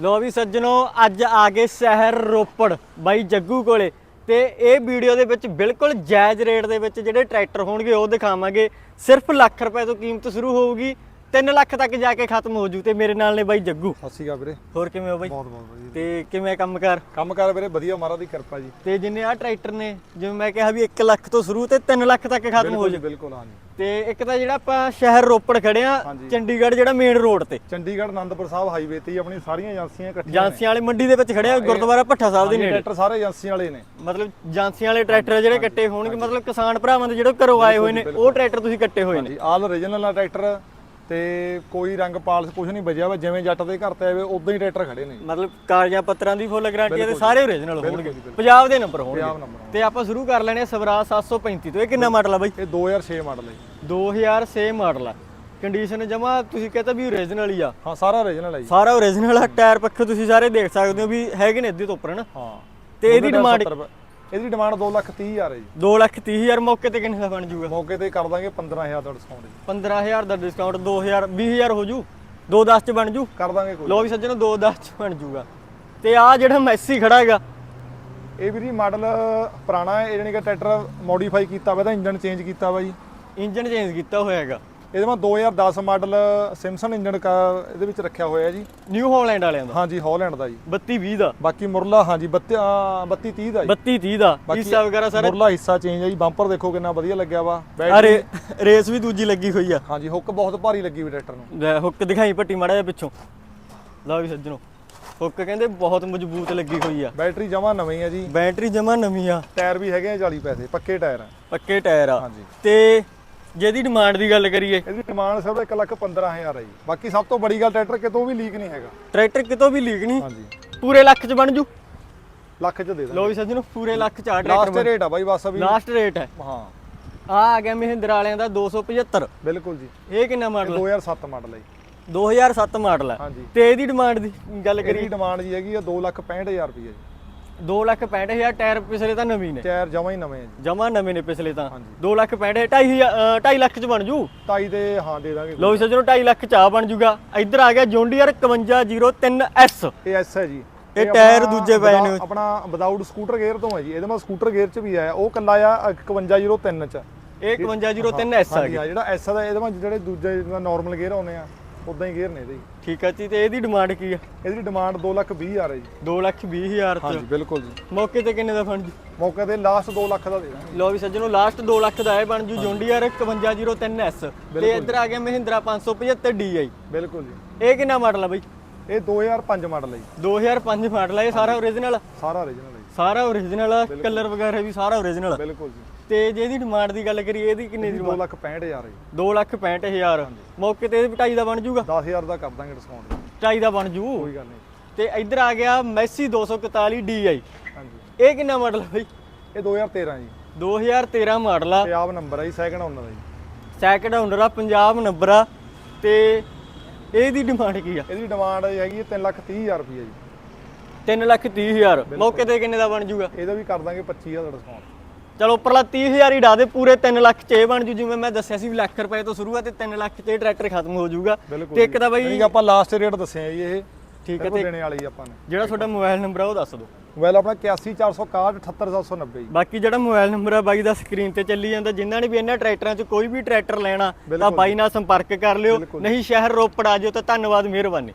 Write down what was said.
ਲੋ ਵੀ ਸੱਜਣੋ, ਅੱਜ ਆ ਗਏ ਸ਼ਹਿਰ ਰੋਪੜ ਬਾਈ ਜੱਗੂ ਕੋਲੇ ਤੇ ਇਹ ਵੀਡੀਓ ਦੇ ਵਿੱਚ ਬਿਲਕੁਲ ਜਾਇਜ਼ ਰੇਟ ਦੇ ਵਿੱਚ ਜਿਹੜੇ ਟਰੈਕਟਰ ਹੋਣਗੇ ਉਹ ਦਿਖਾਵਾਂਗੇ। ਸਿਰਫ ਲੱਖ ਰੁਪਏ ਤੋਂ ਕੀਮਤ ਸ਼ੁਰੂ ਹੋਊਗੀ। 3 ਲੱਖ ਤੱਕ ਜਾ ਕੇ ਖਤਮ ਹੋ ਜੂ ਤੇ ਮੇਰੇ ਨਾਲ ਨੇ ਬਾਈ ਜੱਗੂ। ਸਤਿ ਸ਼੍ਰੀ ਅਕਾਲ ਵੀਰੇ। ਹੋਰ ਕਿਵੇਂ ਹੋ ਬਾਈ? ਬਹੁਤ ਬਹੁਤ ਵਧੀਆ। ਤੇ ਕਿਵੇਂ ਕੰਮ ਕਰ? ਕੰਮ ਕਾਰ ਵੀਰੇ ਵਧੀਆ ਮਹਾਰਾਜ ਦੀ ਕਿਰਪਾ ਜੀ। ਤੇ ਜਿੰਨੇ ਆ ਟਰੈਕਟਰ ਨੇ ਜਿਵੇਂ ਮੈਂ ਕਿਹਾ ਵੀ 1 ਲੱਖ ਤੋਂ ਸ਼ੁਰੂ ਤੇ 3 ਲੱਖ ਤੱਕ ਖਤਮ ਹੋ ਜੀ। ਬਿਲਕੁਲ ਹਾਂ ਜੀ। ਤੇ ਇੱਕ ਤਾਂ ਜਿਹੜਾ ਆਪਾਂ ਸ਼ਹਿਰ ਰੋਪੜ ਖੜੇ ਆ। ਚੰਡੀਗੜ੍ਹ ਜਿਹੜਾ ਮੇਨ ਰੋਡ ਤੇ। ਚੰਡੀਗੜ੍ਹ ਆਨੰਦਪੁਰ ਸਾਹਿਬ ਹਾਈਵੇ ਤੇ ਹੀ ਆਪਣੀ ਸਾਰੀਆਂ ਏਜੰਸੀਆਂ ਇਕੱਠੀਆਂ ਜਾਂਸੀਆਂ ਵਾਲੀ ਮੰਡੀ ਦੇ ਵਿੱਚ ਖੜੇ ਆ ਗੁਰਦੁਆਰਾ ਭੱਠਾ ਸਾਹਿਬ ਦੇ ਨੇ ਨੇੜੇ। ਟਰੈਕਟਰ ਸਾਰੇ ਏਜੰਸੀਆਂ ਵਾਲੇ ਨੇ। ਮਤਲਬ ਏਜੰਸੀਆਂ ਵਾਲੇ ਟਰੈਕਟਰ ਜਿਹੜੇ ਕੱਟੇ ਹੋਣਗੇ ਮਤਲਬ ਕਿਸਾਨ ਭਰਾਵਾਂ ਦੇ ਜਿਹੜੇ ਘਰੋਂ ਆਏ ਹੋਏ ਨੇ ਉਹ ਟਰੈਕਟਰ ਤੁਸੀਂ ਕੱਟੇ ਹੋਏ ਨੇ। ਆਲ ਓਰੀਜਨਲ ਆ ਟਰੈਕਟਰ ਤੇ ਕੋਈ ਰੰਗ ਪਾਲਸ ਕੁਝ ਨਹੀਂ ਬਜਿਆ ਵਾ ਜਿਵੇਂ ਜੱਟ ਦੇ ਘਰ ਤੇ ਆਵੇ ਉਦਾਂ ਹੀ ਟਰੈਕਟਰ ਖੜੇ ਨੇ। ਮਤਲਬ ਕਾਗਜ਼ਾਂ ਪੱਤਰਾਂ ਦੀ ਫੁੱਲ ਗਾਰੰਟੀ ਤੇ ਸਾਰੇ ਓਰੀਜਨਲ ਹੋਣਗੇ। ਪੰਜਾਬ ਦੇ ਨੰਬਰ ਹੋਣਗੇ। ਤੇ ਆਪਾਂ ਸ਼ੁਰੂ ਕਰ ਲੈਣੇ ਆ ਸਵਰਾਜ 735 ਤੋਂ। ਇਹ ਕਿੰਨਾ ਮਾਡਲ ਆ ਬਾਈ? ਇਹ 2006 ਮਾਡਲ ਹੈ ਜੀ। 2006 ਮਾਡਲ ਆ। ਕੰਡੀਸ਼ਨ ਜਮਾ ਤੁਸੀਂ ਕਹਿੰਦੇ ਵੀ ਓਰੀਜਨਲ ਹੀ ਆ। ਹਾਂ ਸਾਰਾ ਓਰੀਜਨਲ ਹੈ ਜੀ। ਸਾਰਾ ਓਰੀਜਨਲ ਆ। ਟਾਇਰ ਪੱਖੇ ਤੁਸੀਂ ਸਾਰੇ ਦੇਖ ਸਕਦੇ ਹੋ ਵੀ ਹੈਗੇ ਨੇ ਅੱਧੇ ਤੋਂ ਉੱਪਰ ਹਨ? ਹਾਂ। ਤੇ ਇਹਦੀ ਡਿਮਾਂਡ ਇਹਦੀ ਡਿਮਾਂਡ 2 ਲੱਖ 30 ਹਜ਼ਾਰ ਹੈ ਜੀ। 2 ਲੱਖ 30 ਹਜ਼ਾਰ ਮੌਕੇ ਤੇ ਕਿੰਨੇ ਦਾ ਬਣ ਜਾਊਗਾ ਮੌਕੇ ਤੇ ਕਰ ਦਾਂਗੇ 15000 ਦਾ ਡਿਸਕਾਊਂਟ ਜੀ। 15000 ਦਾ ਡਿਸਕਾਊਂਟ 2000 20000 ਹੋ ਜੂ? 210 ਚ ਬਣ ਜੂ? ਕਰ ਦਾਂਗੇ ਕੋਈ ਲੋ ਵੀ ਸੱਜਣੋ 210 ਚ ਬਣ ਜੂਗਾ। ਤੇ ਆ ਜਿਹੜਾ ਮੈਸੀ ਖੜਾ ਹੈਗਾ। ਇਹ ਵੀ ਜੀ ਮਾਡਲ ਪੁਰਾਣਾ ਹੈ ਇਹ ਜਾਨੀ ਕਿ ਟਰੈਕਟਰ ਮੋਡੀਫਾਈ ਕੀਤਾ ਵਾ ਇਹਦਾ ਇੰਜਨ ਚੇਂਜ ਕੀਤਾ ਵਾ ਜੀ। ਇੰਜਨ ਚੇਂਜ ਕੀਤਾ ਹੋਇਆ ਹੈਗਾ। ਇਹਦੇ ਮਾ 2010 ਮਾਡਲ ਸਿਮਸਨ ਇੰਜਨ ਕਾ ਇਹਦੇ ਵਿੱਚ ਰੱਖਿਆ ਹੋਇਆ ਜੀ। ਨਿਊ ਹਾਲੈਂਡ ਵਾਲਿਆਂ ਦਾ? ਹਾਂਜੀ ਹਾਲੈਂਡ ਦਾ ਜੀ। 32 20 ਦਾ? ਬਾਕੀ ਮੁਰਲਾ ਹਾਂਜੀ 32 32 30 ਦਾ ਜੀ। 32 30 ਦਾ। ਹਿੱਸਾ ਵਗੈਰਾ ਸਾਰਾ? ਮੁਰਲਾ ਹਿੱਸਾ ਚੇਂਜ ਹੈ ਜੀ। ਬੰਪਰ ਦੇਖੋ ਕਿੰਨਾ ਵਧੀਆ ਲੱਗਿਆ ਵਾ। ਅਰੇ ਰੇਸ ਵੀ ਦੂਜੀ ਲੱਗੀ ਹੋਈ ਆ। ਹਾਂਜੀ ਹੁੱਕ ਬਹੁਤ ਭਾਰੀ ਲੱਗੀ ਵੀ ਟਰੈਕਟਰ ਨੂੰ। ਲੈ ਹੁੱਕ ਦਿਖਾਈ ਪੱਟੀ ਮਾੜਾ ਜਿਹਾ ਪਿੱਛੋਂ। ਲਓ ਵੀ ਸੱਜਣੋ ਹੁੱਕ ਕਹਿੰਦੇ ਬਹੁਤ ਮਜ਼ਬੂਤ ਲੱਗੀ ਹੋਈ ਆ। ਬੈਟਰੀ ਜਮਾ ਨਵੀਂ ਹੈ ਜੀ। ਬੈਟਰੀ ਜਮਾ ਨਵੀਂ ਆ। ਟਾਇਰ ਵੀ ਹੈਗੇ ਆ 40 ਪੈਸੇ ਪੱਕੇ ਟਾਇਰ ਆ। ਪੱਕੇ ਟਾਇਰ ਆ। ਹਾਂਜੀ। ਤੇ ਜਿਹਦੀ ਡਿਮਾਂਡ ਦੀ ਗੱਲ ਕਰੀਏ। ਇਹਦੀ ਡਿਮਾਂਡ ਸਿਰਫ 1 ਲੱਖ 15000 ਹੈ ਜੀ। ਬਾਕੀ ਸਭ ਤੋਂ ਬੜੀ ਗੱਲ ਟਰੈਕਟਰ ਕਿਤੋਂ ਵੀ ਲੀਕ ਨਹੀਂ ਹੈਗਾ। ਟਰੈਕਟਰ ਕਿਤੋਂ ਵੀ ਲੀਕ ਨਹੀਂ। ਹਾਂਜੀ। ਪੂਰੇ ਲੱਖ ਚ ਬਣ ਜੂ। ਲੱਖ ਚ ਦੇ ਦਾਂਗੇ। ਲਓ ਵੀ ਸੱਜਣੋ ਪੂਰੇ ਲੱਖ ਚ ਆ ਲਾਸਟ ਰੇਟ ਆ ਬਾਈ ਬਸ ਅਭੀ ਲਾਸਟ ਰੇਟ ਹੈ। ਹਾਂ। ਆ ਆ ਗਿਆ ਮਹਿੰਦਰ ਵਾਲਿਆਂ ਦਾ 275 ਬਿਲਕੁਲ ਜੀ। ਇਹ ਕਿੰਨਾ ਮਾਡਲ 2007 ਮਾਡਲ ਹੈ ਜੀ। 2007 ਮਾਡਲ ਹੈ। ਤੇ ਇਹਦੀ ਡਿਮਾਂਡ ਦੀ ਗੱਲ ਕਰੀ ਇਹਦੀ ਡਿਮਾਂਡ ਜੀ ਹੈਗੀ ਆ 2 ਲੱਖ 65000 ਰੁਪਏ ਜੀ। 2 ਲੱਖ 65000 ਟਾਇਰ ਪਿਛਲੇ ਤਾਂ ਨਵੀਂ ਨੇ। ਟਾਇਰ ਜਮਾ ਹੀ ਨਵੇਂ ਆ ਜੀ। ਜਮਾ ਨਵੇਂ ਨੇ ਪਿਛਲੇ ਤਾਂ। ਹਾਂਜੀ। 2 ਲੱਖ 65000 2.5 ਲੱਖ ਚ ਬਣ ਜੂ। ਤਾਈ ਦੇ ਹਾਂ ਦੇ ਦਾਂਗੇ। ਲੋ ਵੀ ਸੱਜਣੋ 2.5 ਲੱਖ ਚ ਆ ਬਣ ਜੂਗਾ। ਇੱਧਰ ਆ ਗਿਆ ਜੌਂਡੀਅਰ 5103S ਇਹ ਐਸ ਹੈ ਜੀ। ਇਹ ਆਪਣਾ ਟਾਇਰ ਦੂਜੇ ਪਏ ਨੇ। without- ਆਪਣਾ ਵਿਦਾਊਟ ਸਕੂਟਰ ਗੇਅਰ ਤੋਂ ਹੈ ਜੀ। ਇਹਦੇ ਮਾ ਸਕੂਟਰ ਗੇਅਰ ਚ ਵੀ ਆਇਆ ਉਹ ਕੱਲਾ ਆ 5103 ਚ। ਇਹ 5103S ਆ ਹਾਂਜੀ ਗਿਆ ਹਾਂ ਜਿਹੜਾ ਐਸ ਦਾ ਇਹਦੇ ਮਾ ਜਿਹੜੇ ਦੂਜੇ ਨਾਰਮਲ ਗੇਅਰ ਆਉਨੇ ਆ। ਉਦਾਂ ਹੀ ਗੇਅਰ ਨੇ ਇਹਦੇ ਜੀ। ਠੀਕ ਆ ਜੀ ਤੇ ਇਹਦੀ ਡਿਮਾਂਡ ਕੀ ਆ? ਇਹਦੀ ਡਿਮਾਂਡ 2 ਲੱਖ 20000 ਹੈ ਜੀ। 2 ਲੱਖ 20000 ਚ। ਹਾਂਜੀ ਬਿਲਕੁਲ ਜੀ। ਮੌਕੇ ਤੇ ਕਿੰਨੇ ਦਾ ਬਣ ਜੂ? ਮੌਕੇ ਤੇ ਲਾਸਟ 2 ਲੱਖ ਦਾ ਦੇ ਦਾਂਗੇ। ਲੋ ਵੀ ਸੱਜਣੋ ਲਾਸਟ 2 ਲੱਖ ਦਾ ਇਹ ਬਣ ਜੂ ਜੌਂਡੀਅਰ 5103S ਤੇ ਇੱਧਰ ਆ ਗਿਆ ਮਹਿੰਦਰਾ 575 DI ਬਿਲਕੁਲ ਜੀ। ਇਹ ਕਿੰਨਾ ਮਾਡਲ ਆ ਬਈ? ਇਹ 2005 ਮਾਡਲ ਹੈ ਜੀ। 2005 ਮਾਡਲ ਆ ਇਹ ਸਾਰਾ ਓਰੀਜਨਲ ਸਾਰਾ origignal ਹੈ ਸਾਰਾ ਓਰੀਜਨਲ ਆ ਕਲਰ ਵਗੈਰਾ ਵੀ ਸਾਰਾ ਓਰੀਜਨਲ ਜੀ ਬਿਲਕੁਲ ਜੀ। ਤੇ ਜੇ ਇਹਦੀ ਡਿਮਾਂਡ ਦੀ ਗੱਲ ਕਰੀਏ ਇਹਦੀ ਕਿੰਨੀ ਦੀ 2 ਲੱਖ 65000 ਹੈ ਜੀ। 2 ਲੱਖ 65000 ਮੌਕੇ ਤੇ ਇਹਦੀ ਢਾਈ ਦਾ ਬਣ ਜੂਗਾ 10000 ਦਾ ਕਰ ਦਾਂਗੇ ਡਿਸਕਾਊਂਟ ਢਾਈ ਦਾ ਬਣ ਜੂ? ਕੋਈ ਗੱਲ ਨਹੀਂ। ਤੇ ਇੱਧਰ ਆ ਗਿਆ ਮੈਸੀ 241 DI ਹਾਂਜੀ। ਇਹ ਕਿੰਨਾ ਮਾਡਲ ਬਈ? ਇਹ 2013 ਜੀ। 2013 ਮਾਡਲ ਆ। ਪੰਜਾਬ ਨੰਬਰ ਹੈ ਜੀ ਸੈਕੰਡ ਓਨਰ ਹੈ ਜੀ। ਸੈਕਿੰਡ ਓਨਰ ਆ ਪੰਜਾਬ ਨੰਬਰ ਆ। ਤੇ ਇਹਦੀ ਡਿਮਾਂਡ ਕੀ ਆ? ਇਹਦੀ ਡਿਮਾਂਡ ਹੈਗੀ 3 ਲੱਖ 30000 ਰੁਪਏ ਜੀ। 3 ਲੱਖ 30000 ਮੌਕੇ ਤੇ ਕਿੰਨੇ ਦਾ ਬਣ ਜੂਗਾ? ਇਹਦਾ ਵੀ ਕਰ ਦਾਂਗੇ 25000 ਦਾ ਡਿਸਕਾਊਂਟ ਚਲੋ ਉੱਪਰਲਾ 30000 ਹੀ ਡਾ ਦੇ ਪੂਰੇ 3 ਲੱਖ ਚ ਇਹ ਬਣ ਜੂ ਜਿਵੇਂ ਮੈਂ ਦੱਸਿਆ ਸੀ ਵੀ ਲੱਖ ਰੁਪਏ ਤੋਂ ਸ਼ੁਰੂ ਆ ਤੇ 3 ਲੱਖ ਚ ਇਹ ਟਰੈਕਟਰ ਖਤਮ ਹੋ ਜਾਊਗਾ ਤੇ ਇੱਕ ਤਾਂ ਬਈ ਆਪਾਂ ਲਾਸਟ ਰੇਟ ਦੱਸਿਆ ਜੀ ਇਹ। ਠੀਕ ਹੈ ਤੇ ਦੇਣੇ ਵਾਲੀ ਆਪਾਂ ਨੇ। ਜਿਹੜਾ ਤੁਹਾਡਾ ਮੋਬਾਈਲ ਨੰਬਰ ਆ ਉਹ ਦੱਸ ਦਿਓ। ਮੋਬਾਈਲ ਆਪਣਾ 814667 78790 ਜੀ। ਬਾਕੀ ਜਿਹੜਾ ਮੋਬਾਈਲ ਨੰਬਰ ਆ ਬਾਈ ਦਾ ਸਕਰੀਨ ਤੇ ਚੱਲੀ ਜਾਂਦਾ ਜਿਨ੍ਹਾਂ ਨੇ ਵੀ ਇਹਨਾਂ ਟਰੈਕਟਰਾਂ 'ਚ ਕੋਈ ਵੀ ਟਰੈਕਟਰ ਲੈਣਾ ਤਾਂ। ਬਾਈ ਨਾਲ ਸੰਪਰਕ ਕਰ ਲਿਓ। ਨਹੀਂ ਸ਼ਹਿਰ ਰੋਪੜ ਆ ਜਿਓ ਤਾਂ ਧੰਨਵਾਦ ਮਿਹਰਬਾਨੀ।